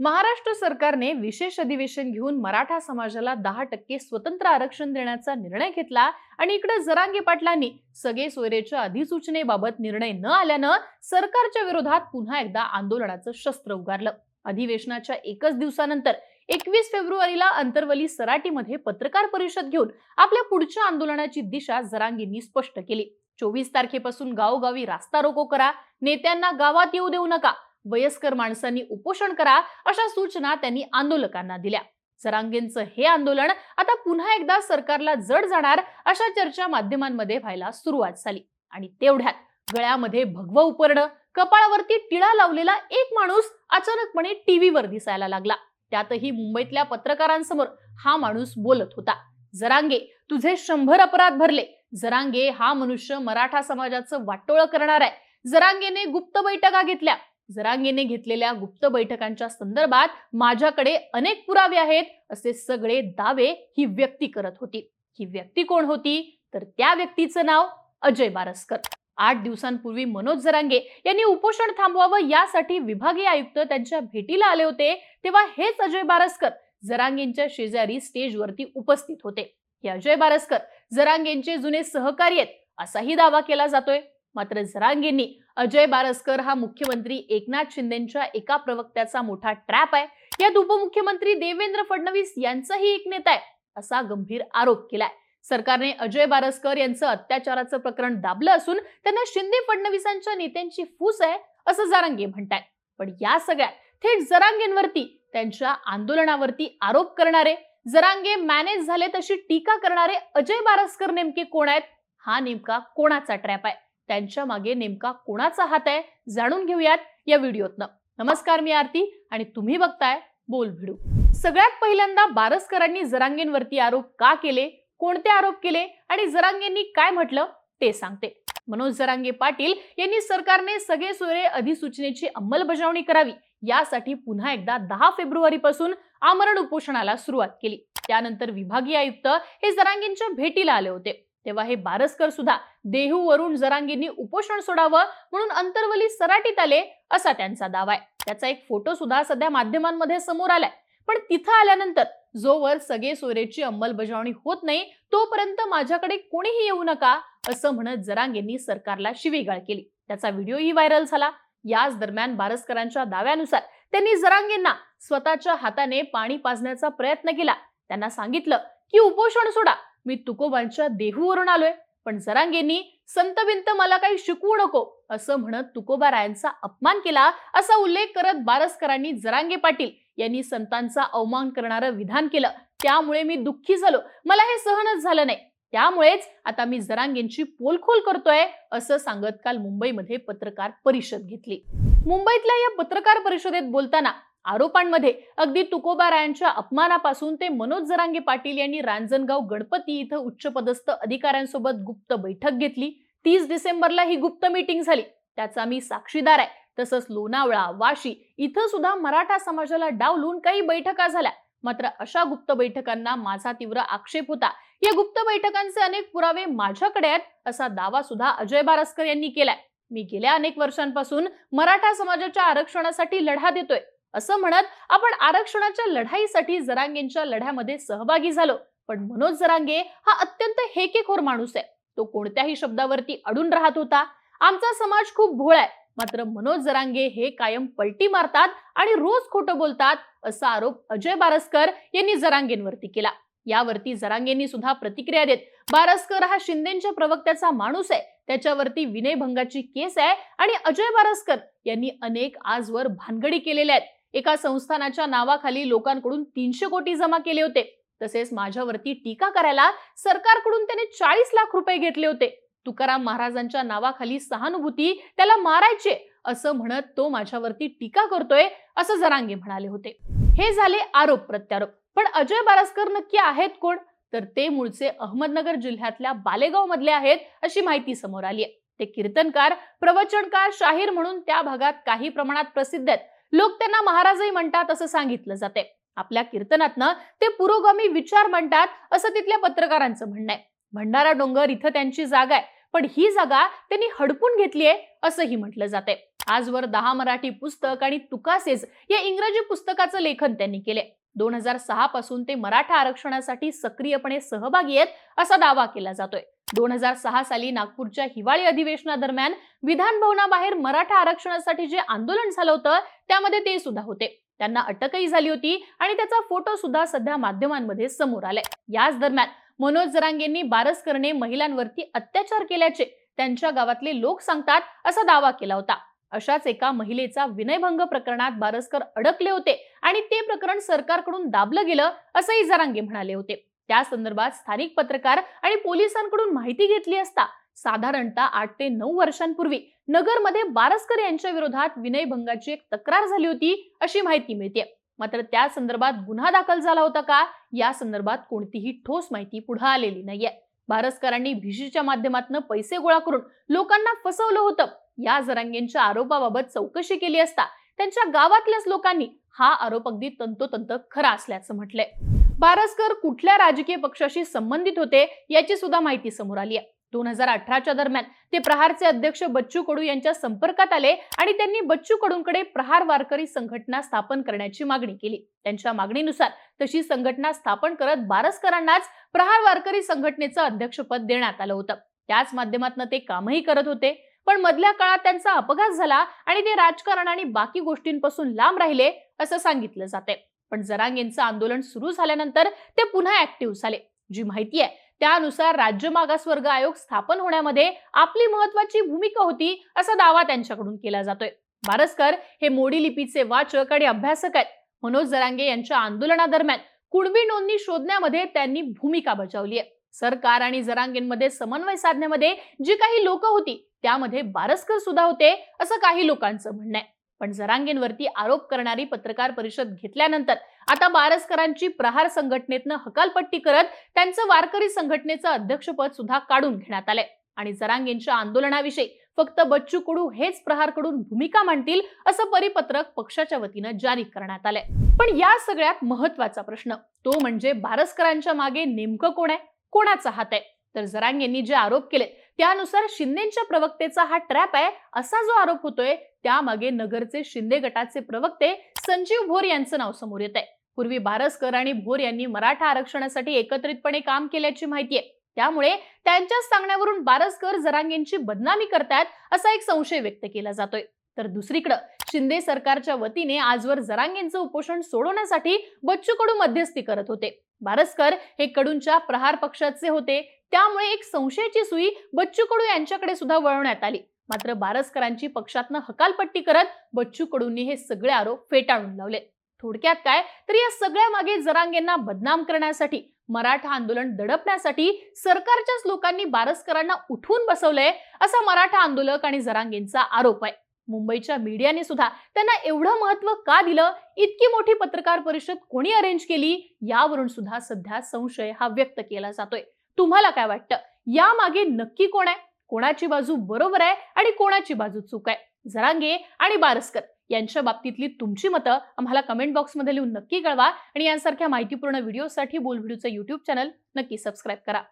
महाराष्ट्र सरकारने विशेष अधिवेशन घेऊन मराठा समाजाला दहा टक्के स्वतंत्र आरक्षण देण्याचा निर्णय घेतला आणि इकडे जरांगे पाटलांनी सगळे सोयरेच्या अधिसूचनेबाबत निर्णय न आल्यानं सरकारच्या विरोधात पुन्हा एकदा आंदोलनाचं शस्त्र उगारलं. अधिवेशनाच्या एकच दिवसानंतर एकवीस फेब्रुवारीला अंतरवली सराटीमध्ये पत्रकार परिषद घेऊन आपल्या पुढच्या आंदोलनाची दिशा जरांगींनी स्पष्ट केली. चोवीस तारखेपासून गावोगावी रास्ता रोको करा नेत्यांना गावात येऊ देऊ नका वयस्कर माणसांनी उपोषण करा अशा सूचना त्यांनी आंदोलकांना दिल्या. जरांगेंचं हे आंदोलन आता पुन्हा एकदा सरकारला जड जाणार अशा चर्चा माध्यमांमध्ये व्हायला सुरुवात झाली. आणि तेवढ्यात गळ्यामध्ये भगवं उपरणं कपाळावरती टिळा लावलेला एक माणूस अचानकपणे टीव्हीवर दिसायला लागला. त्यातही मुंबईतल्या पत्रकारांसमोर हा माणूस बोलत होता. जरांगे तुझे शंभर अपराध भरले. जरांगे हा मनुष्य मराठा समाजाचं वाटोळं करणार आहे जरांगेने गुप्त बैठका घेतल्या. जरांगेने घेतलेल्या गुप्त बैठकांच्या संदर्भात माझ्याकडे अनेक पुरावे आहेत असे सगळे दावे ही व्यक्ती करत होती. ही व्यक्ती कोण होती? तर त्या व्यक्तीचं नाव अजय बारसकर. आठ दिवसांपूर्वी मनोज जरांगे यांनी उपोषण थांबवावं यासाठी विभागीय आयुक्त त्यांच्या भेटीला आले होते तेव्हा हेच अजय बारसकर जरांगेंच्या शेजारी स्टेजवरती उपस्थित होते. हे अजय बारसकर जरांगेंचे जुने सहकारी आहेत असाही दावा केला जातोय. मात्र झरांगेंनी अजय बारसकर हा मुख्यमंत्री एकनाथ शिंदेच्या एका प्रवक्त्याचा मोठा ट्रॅप आहे. यात उपमुख्यमंत्री देवेंद्र फडणवीस यांचाही एक नेता आहे असा गंभीर आरोप केलाय. सरकारने अजय बारसकर यांचं अत्याचाराचं प्रकरण दाबलं असून त्यांना शिंदे फडणवीसांच्या नेत्यांची फूस आहे असं जरांगे म्हणताय पण या सगळ्या थेट जरांगेंवरती त्यांच्या आंदोलनावरती आरोप करणारे जरांगे मॅनेज झाले तशी टीका करणारे अजय बारसकर नेमके कोण आहेत? हा नेमका कोणाचा ट्रॅप आहे? त्यांच्या मागे नेमका कोणाचा हात आहे जाणून घेऊयात या व्हिडिओतनं. नमस्कार मी आरती आणि तुम्ही बघताय बोल भिडू. सगळ्यात पहिल्यांदा बारसकरांनी जरांगेंवरती आरोप का केले कोणते आरोप केले आणि जरांगेंनी काय म्हटलं ते सांगते. मनोज जरांगे पाटील यांनी सरकारने सगळे सोयरे अधिसूचनेची अंमलबजावणी करावी यासाठी पुन्हा एकदा दहा फेब्रुवारीपासून आमरण उपोषणाला सुरुवात केली. त्यानंतर विभागीय आयुक्त हे जरांगेंच्या भेटीला आले होते. तेव्हा हे बारसकर सुद्धा देहूवरून जरांगेंनी उपोषण सोडावं म्हणून अंतरवली सराटीत आले असा त्यांचा दावा आहे. त्याचा एक फोटो सुद्धा सध्या माध्यमांमध्ये समोर आलाय. पण तिथं आल्यानंतर जोवर सगळे सोयरेची अंमलबजावणी होत नाही तोपर्यंत माझ्याकडे कोणीही येऊ नका असं म्हणत जरांगेंनी सरकारला शिवीगाळ केली. त्याचा व्हिडिओही व्हायरल झाला. याच दरम्यान बारसकरांच्या दाव्यानुसार त्यांनी जरांगेंना स्वतःच्या हाताने पाणी पाजण्याचा प्रयत्न केला. त्यांना सांगितलं की उपोषण सोडा. मी तुकोबांच्या देहूवरून आलोय. पण जरांगेंनी संत बिंत मला काही शिकवू नको असं म्हणत तुकोबा रायांचा अपमान केला असा उल्लेख करत बारसकरांनी जरांगे पाटील यांनी संतांचा अवमान करणारं विधान केलं. त्यामुळे मी दुःखी झालो. मला हे सहनच झालं नाही. त्यामुळेच आता मी जरांगेंची पोलखोल करतोय असं सांगत काल मुंबईमध्ये पत्रकार परिषद घेतली. मुंबईतल्या या पत्रकार परिषदेत बोलताना आरोपांमध्ये अगदी तुकोबारायांच्या अपमानापासून ते मनोज जरांगे पाटील यांनी रांजणगाव गणपती इथं उच्चपदस्थ अधिकाऱ्यांसोबत गुप्त बैठक घेतली. तीस डिसेंबरला ही गुप्त मीटिंग झाली. त्याचा मी साक्षीदार आहे. तसंच लोणावळा वाशी इथं सुद्धा मराठा समाजाला डावलून काही बैठका झाल्या. मात्र अशा गुप्त बैठकांना माझा तीव्र आक्षेप होता. या गुप्त बैठकांचे अनेक पुरावे माझ्याकडे आहेत असा दावा सुद्धा अजय बारसकर यांनी केलाय. मी गेल्या अनेक वर्षांपासून मराठा समाजाच्या आरक्षणासाठी लढा देतोय. असं म्हणत आपण आरक्षणाच्या लढाईसाठी जरांगेंच्या लढ्यामध्ये सहभागी झालो. पण मनोज जरांगे हा अत्यंत हेकेखोर माणूस आहे. तो कोणत्याही शब्दावरती अडून राहत होता. आमचा समाज खूप भोळ आहे. मात्र मनोज जरांगे हे कायम पलटी मारतात आणि रोज खोटं बोलतात असा आरोप अजय बारसकर यांनी जरांगेंवरती केला. यावरती जरांगेंनी सुद्धा प्रतिक्रिया देत बारसकर हा शिंदेच्या प्रवक्त्याचा माणूस आहे. त्याच्यावरती विनयभंगाची केस आहे आणि अजय बारसकर यांनी अनेक आजवर भानगडी केलेल्या आहेत. एका संस्थानाच्या नावाखाली लोकांकडून तीनशे कोटी जमा केले होते. तसेच माझ्यावरती टीका करायला सरकारकडून त्याने चाळीस लाख रुपये घेतले होते. तुकाराम महाराजांच्या नावाखाली सहानुभूती त्याला मारायचे असं म्हणत तो माझ्यावरती टीका करतोय असं जरांगे म्हणाले होते. हे झाले आरोप प्रत्यारोप. पण अजय बारसकर नक्की आहेत कोण? तर ते मूळचे अहमदनगर जिल्ह्यातल्या बालेगाव मधले आहेत अशी माहिती समोर आली आहे ते कीर्तनकार प्रवचनकार शाहीर म्हणून त्या भागात काही प्रमाणात प्रसिद्ध आहेत. लोक त्यांना महाराजही म्हणतात असं सांगितलं जाते. आपल्या कीर्तनातनं ते पुरोगामी विचार म्हणतात असं तिथल्या पत्रकारांचं म्हणणं आहे. भंडारा डोंगर इथं त्यांची जागा आहे पण ही जागा त्यांनी हडपून घेतली आहे असंही म्हटलं जाते. आजवर दहा मराठी पुस्तक आणि तुकासेज या इंग्रजी पुस्तकाचं लेखन त्यांनी केले. दोन हजार सहा पासून ते मराठा आरक्षणासाठी सक्रियपणे सहभागी आहेत असा दावा केला जातोय. दोन हजार सहा साली नागपूरच्या हिवाळी अधिवेशनादरम्यान विधान भवनाबाहेर मराठा आरक्षणासाठी जे आंदोलन झालं होतं त्यामध्ये ते सुद्धा होते. त्यांना अटकही झाली होती आणि त्याचा फोटो सुद्धा सध्या माध्यमांमध्ये समोर आलाय. याच दरम्यान मनोज जरांगेंनी बारसकरने महिलांवरती अत्याचार केल्याचे त्यांच्या गावातले लोक सांगतात असा दावा केला होता. अशाच एका महिलेचा विनयभंग प्रकरणात बारसकर अडकले होते आणि ते प्रकरण सरकारकडून दाबलं गेलं असंही जरांगे म्हणाले होते. त्या संदर्भात स्थानिक पत्रकार आणि पोलिसांकडून माहिती घेतली असता साधारणतः आठ ते नऊ वर्षांपूर्वी नगरमध्ये बारसकर यांच्या विरोधात विनयभंगाची एक तक्रार झाली होती अशी माहिती मिळते मात्र त्या संदर्भात गुन्हा दाखल झाला होता का? या संदर्भात कोणतीही ठोस माहिती पुढे आलेली नाहीये. बारसकरांनी भिशीच्या माध्यमातून पैसे गोळा करून लोकांना फसवलं होतं. या जरांगेंच्या आरोपाबाबत चौकशी केली असता त्यांच्या गावातल्याच लोकांनी हा आरोप अगदी तंतोतंत खरा असल्याचं म्हटलंय. बारसकर कुठल्या राजकीय पक्षाशी संबंधित होते याची सुद्धा माहिती समोर आली आहे. दोन हजार अठराच्या दरम्यान ते प्रहारचे अध्यक्ष बच्चू कडू यांच्या संपर्कात आले आणि त्यांनी बच्चू कडूंकडे प्रहार वारकरी संघटना स्थापन करण्याची मागणी केली. त्यांच्या मागणीनुसार तशी संघटना स्थापन करत बारसकरांनाच प्रहार वारकरी संघटनेचं अध्यक्षपद देण्यात आलं होतं. त्याच माध्यमातून ते कामही करत होते. पण मधल्या काळात त्यांचा अपघात झाला आणि ते राजकारण आणि बाकी गोष्टींपासून लांब राहिले असं सांगितलं जाते पण जरांग यांचं आंदोलन सुरू झाल्यानंतर ते पुन्हा ऍक्टिव्ह झाले. जी माहिती आहे त्यानुसार राज्य मागासवर्ग आयोग स्थापन होण्यामध्ये आपली महत्वाची भूमिका होती असा दावा त्यांच्याकडून केला जातोय. बारसकर हे मोडी लिपीचे वाचक आणि अभ्यासक आहेत. मनोज जरांगे यांच्या आंदोलनादरम्यान कुणबी नोंदणी शोधण्यामध्ये त्यांनी भूमिका बजावली आहे. सरकार आणि जरांगेंमध्ये समन्वय साधण्यामध्ये जी काही लोक होती त्यामध्ये बारसकर सुद्धा होते असं काही लोकांचं म्हणणं आहे. पण जरांगेंवरती आरोप करणारी पत्रकार परिषद घेतल्यानंतर आता बारसकरांची प्रहार संघटनेतनं हकालपट्टी करत त्यांचं वारकरी संघटनेचं अध्यक्षपद सुद्धा काढून घेण्यात आलंय. आणि जरांगेंच्या आंदोलनाविषयी फक्त बच्चू कडू हेच प्रहारकडून भूमिका मांडतील असं परिपत्रक पक्षाच्या वतीनं जारी करण्यात आलंय. पण या सगळ्यात महत्त्वाचा प्रश्न तो म्हणजे बारसकरांच्या मागे नेमकं कोण आहे? कोणाचा हात आहे? तर जरांगेंनी जे आरोप केले त्यानुसार शिंदेच्या प्रवक्तेचा हा ट्रॅप आहे असा जो आरोप होतोय त्यामागे नगरचे शिंदे गटाचे प्रवक्ते संजीव भोर यांचं नाव समोर येत आहे पूर्वी बारसकर आणि भोर यांनी मराठा आरक्षणासाठी एकत्रितपणे काम केल्याची माहिती आहे. त्यामुळे त्यांच्याच सांगण्यावरून बारसकर जरांगेंची बदनामी करतायत असा एक संशय व्यक्त केला जातोय. तर दुसरीकडे शिंदे सरकारच्या वतीने आजवर जरांगेंचं उपोषण सोडवण्यासाठी बच्चू कडू मध्यस्थी करत होते. बारस्कर हे कडूंच्या प्रहार पक्षाचे होते. त्यामुळे एक संशयाची सुई बच्चू कडू यांच्याकडे सुद्धा वळवण्यात आली. मात्र बारसकरांची पक्षातनं हकालपट्टी करत बच्चू कडूंनी हे सगळे आरोप फेटाळून लावले. थोडक्यात काय? तर या सगळ्या मागे जरांगेंना बदनाम करण्यासाठी मराठा आंदोलन दडपण्यासाठी सरकारच्याच लोकांनी बारसकरांना उठवून बसवलंय असा मराठा आंदोलक आणि जरांगेंचा आरोप आहे. मुंबईच्या मीडियाने सुद्धा त्यांना एवढं महत्त्व का दिलं? इतकी मोठी पत्रकार परिषद कोणी अरेंज केली? यावरून सुद्धा सध्या संशय हा व्यक्त केला जातोय. तुम्हाला काय वाटतं? यामागे नक्की कोण आहे? कोणाची बाजू बरोबर आहे आणि कोणाची बाजू चूक आहे? जरांगे आणि बारसकर यांच्या बाबतीतली तुमची मतं आम्हाला कमेंट बॉक्समध्ये लिहून नक्की कळवा आणि यांसारख्या माहितीपूर्ण व्हिडिओसाठी बोलव्हिडिओचं युट्यूब चॅनल नक्की सबस्क्राईब करा.